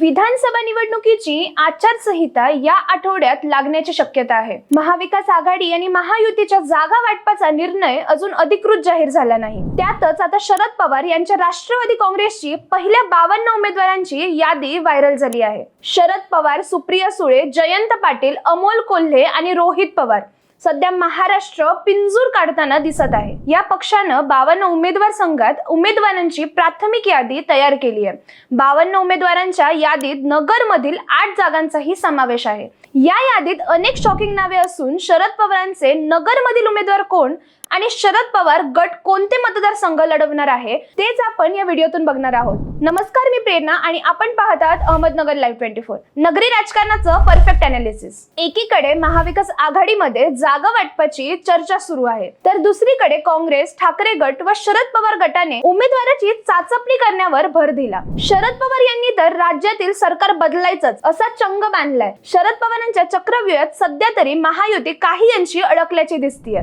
विधानसभा निवडणुकीची आचारसंहिता या आठवड्यात लागण्याची शक्यता आहे. महाविकास आघाडी आणि महायुतीच्या जागा वाटपाचा निर्णय अजून अधिकृत जाहीर झाला नाही. त्यातच आता शरद पवार यांच्या राष्ट्रवादी काँग्रेसची पहिल्या बावन्न उमेदवारांची यादी व्हायरल झाली आहे. शरद पवार सुप्रिया सुळे जयंत पाटील अमोल कोल्हे आणि रोहित पवार सध्या महाराष्ट्र पिंजूर काढताना दिसत आहे. या पक्षानं बावन्न उमेदवार संघात उमेदवारांची प्राथमिक यादी तयार केली आहे. बावन्न उमेदवारांच्या यादीत नगरमधील आठ जागांचाही समावेश आहे. या यादीत अनेक शॉकिंग नावे असून शरद पवारांचे नगरमधील उमेदवार कोण? आणि शरद पवार गट कोणते मतदारसंघ लढवणार आहे तेच आपण या व्हिडिओतून बघणार आहोत. नमस्कार मी प्रेरणा आणि आपण पाहत आहात अहमदनगर लाईव्ह ट्वेंटी फोर नगरी राजकारणाचं परफेक्ट अनालिसिस एकीकडे महाविकास आघाडीमध्ये जागा वाटपाची चर्चा सुरू आहे तर दुसरीकडे काँग्रेस ठाकरे गट व शरद पवार गटाने उमेदवाराची चाचपणी करण्यावर भर दिला. शरद पवार यांनी तर राज्यातील सरकार बदलायचंच असा चंग बांधलाय. शरद पवारांच्या चक्रव्यूहात सध्या तरी महायुती काही अंशी अडकल्याची दिसतीये.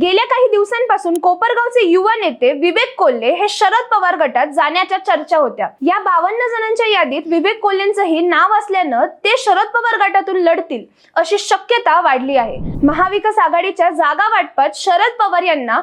गेल्या काही दिवसांपासून कोपरगावचे युवा नेते विवेक कोल्हे हे शरद पवार गटात जाण्याच्या चर्चा होत्या. या बावन्न जणांच्या यादीत विवेक कोल्हेंचंही नाव असल्यानं ते शरद पवार गटातून लढतील अशी शक्यता वाढली आहे. महाविकास आघाडीच्या जागा वाटपात शरद पवार यांना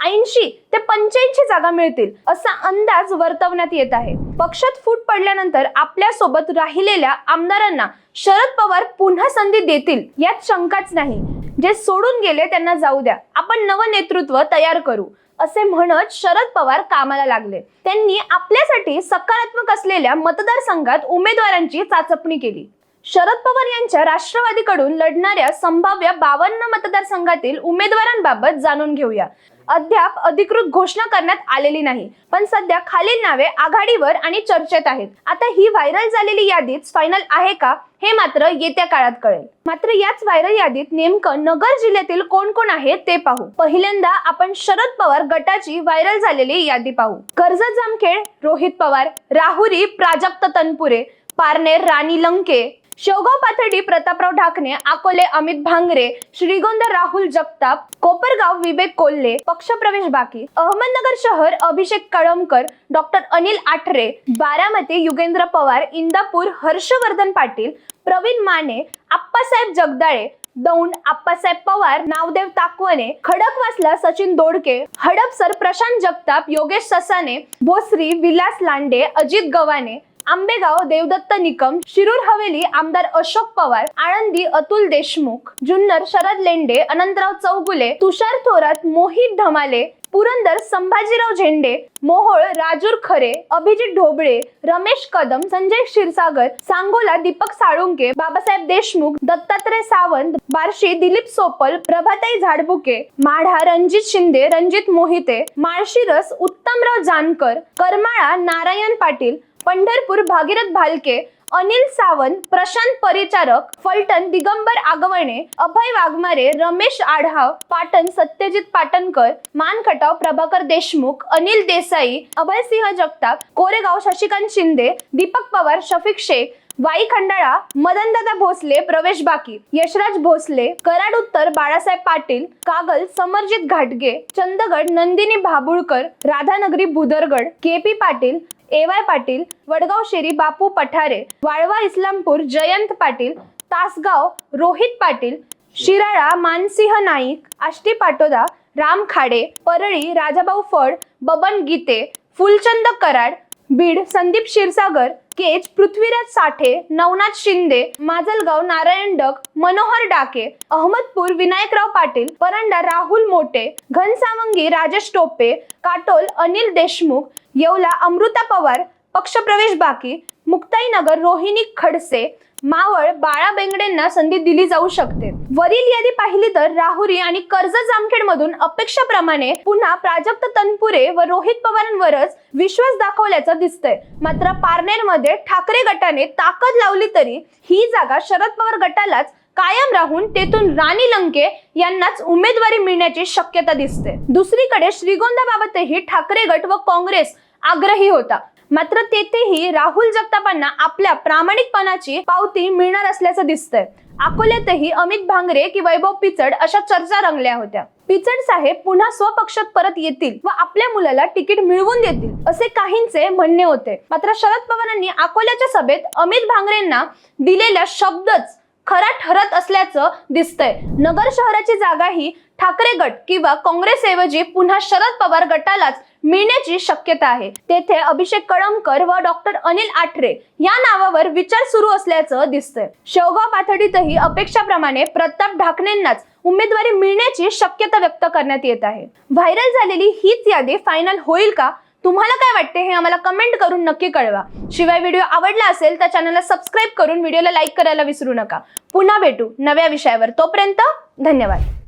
ऐंशी ते पंच्याऐंशी जागा मिळतील असा अंदाज वर्तवण्यात येत आहे. पक्षात फूट पडल्यानंतर आपल्यासोबत राहिलेल्या आमदारांना शरद पवार पुन्हा संधी देतील यात शंकाच नाही. जे सोडून गेले त्यांना जाऊ द्या. आपण नवं नेतृत्व तयार करू असे म्हणत शरद पवार कामाला लागले. त्यांनी आपल्यासाठी सकारात्मक असलेल्या मतदारसंघात उमेदवारांची चाचपणी केली. शरद पवार यांच्या राष्ट्रवादीकडून लढणाऱ्या संभाव्य बावन्न मतदारसंघातील उमेदवारांबाबत जाणून घेऊया. अद्याप अधिकृत घोषणा करण्यात आलेली नाही. पण सध्या खालील नावे आघाडीवर आणि चर्चेत आहेत. आता ही व्हायरल झालेली यादीच फायनल आहे का हे मात्र येत्या काळात कळेल. मात्र याच व्हायरल यादीत नेमकं नगर जिल्ह्यातील कोण कोण आहे ते पाहू. पहिल्यांदा आपण शरद पवार गटाची व्हायरल झालेली यादी पाहू. कर्जत जामखेड रोहित पवार राहुरी प्राजक्त तनपुरे पारनेर राणी लंके शेवगाव पाथर्डी प्रतापराव ढाकणे अकोले अमित भांगरे श्रीगोंदा राहुल जगताप कोपरगाव विवेक कोल्हे पक्षप्रवेश बाकी अहमदनगर शहर अभिषेक कळमकर डॉक्टर अनिल आठरे बारामती युगेंद्र पवार इंदापूर हर्षवर्धन पाटील प्रवीण माने आप्पासाहेब जगदाळे दौंड आप्पासाहेब पवार नावदेव ताकवणे खडकवासला सचिन दोडके हडपसर प्रशांत जगताप योगेश ससाने भोसरी विलास लांडे अजित गव्हाणे आंबेगाव देवदत्त निकम शिरूर हवेली आमदार अशोक पवार आळंदी अतुल देशमुख जुन्नर शरद लेंडे अनंतराव चौगुले तुषार थोरात मोहित धमाले पुरंदर संभाजीराव झेंडे मोहोळ राजूर खरे अभिजित ढोबळे रमेश कदम संजय क्षीरसागर सांगोला दीपक साळुंके बाबासाहेब देशमुख दत्तात्रय सावंत बार्शी दिलीप सोपल प्रभाताई झाडबुके माढा रणजित शिंदे रणजित मोहिते माळशिरस उत्तमराव जानकर करमाळा नारायण पाटील पंढरपूर भागीरथ भालके अनिल सावंत प्रशांत परिचारक फलटण दिगंबर आगवणे अभय वाघमारे रमेश आढाव पाटण सत्यजित पाटणकर मानखटाव प्रभाकर देशमुख अनिल देसाई अभयसिंह जगताप कोरेगाव शशिकांत शिंदे दीपक पवार शफिक शेख वाई खंडाळा मदनदादा भोसले प्रवेश बाकी यशराज भोसले कराड उत्तर बाळासाहेब पाटील कागल समरजित घाटगे Chandgad Nandini Bhabulkar Radhanagari Bhudargad K P Patil A Y Patil Vadgaon Sheri Bapu Pathare Walwa Islampur Jayant Patil Tasgaon Rohit Patil Shirala Mansingh Naik Ashti Patoda Ram Khade Parli Rajabhau Phad Baban Gite Phulchand Karad Beed Sandeep Kshirsagar Kej Prithviraj Sathe Navnath Shinde Majalgaon Narayan Dak Manohar Dake Ahmedpur Vinayakrao Patil Paranda Rahul Mote Ghansawangi Rajesh Tope Katol Anil Deshmukh Yeola Amruta Pawar पक्षप्रवेश बाकी मुक्ताईनगर रोहिणी खडसे मावळ बाळा बेंगडेंना संधी दिली जाऊ शकते. वरील यादी पाहिली तर राहुरी आणि कर्ज जामखेड मधून अपेक्षाप्रमाणे पुन्हा प्राजक्त तनपुरे व रोहित पवारांवरच विश्वास दाखवल्याचं दिसतंय. मात्र पारनेरमध्ये ठाकरे गटाने ताकद लावली तरी ही जागा शरद पवार गटालाच कायम राहून तेथून राणी लंके यांनाच उमेदवारी मिळण्याची शक्यता दिसते. दुसरीकडे श्रीगोंदाबाबतही ठाकरे गट व काँग्रेस आग्रही होता. मात्र तेथेही राहुल जगतापांना आपल्या प्रामाणिकपणाची पावती मिळणार असल्याचं दिसतंय. अकोल्यातही अमित भांगरे की वैभव पिचड अशा चर्चा रंगल्या होत्या. पिचड साहेब पुन्हा स्वपक्षात परत येतील व आपल्या मुलाला तिकीट मिळवून देतील असे काहींचे म्हणणे होते. मात्र शरद पवारांनी अकोल्याच्या सभेत अमित भांगरेंना दिलेला शब्दच खरा ठरत असल्याचं दिसतंय. नगर शहराची जागा ही ठाकरे गट किंवा काँग्रेसऐवजी पुन्हा शरद पवार गटालाच मिळण्याची शक्यता आहे. तेथे अभिषेक कळमकर व डॉक्टर अनिल आठरे या नावावर विचार सुरू असल्याचं दिसतंय. शेवगाव पाथडीतही अपेक्षाप्रमाणे प्रताप ढाकणेंनाच उमेदवारी मिळण्याची शक्यता व्यक्त करण्यात येत आहे. व्हायरल झालेली हीच यादी फायनल होईल का? तुम्हाला काय वाटते हे आम्हाला कमेंट करून नक्की कळवा. शिवाय व्हिडिओ आवडला असेल तर चॅनलला सबस्क्राईब करून व्हिडिओला लाईक करायला विसरू नका. पुन्हा भेटू नव्या विषयावर. तोपर्यंत धन्यवाद.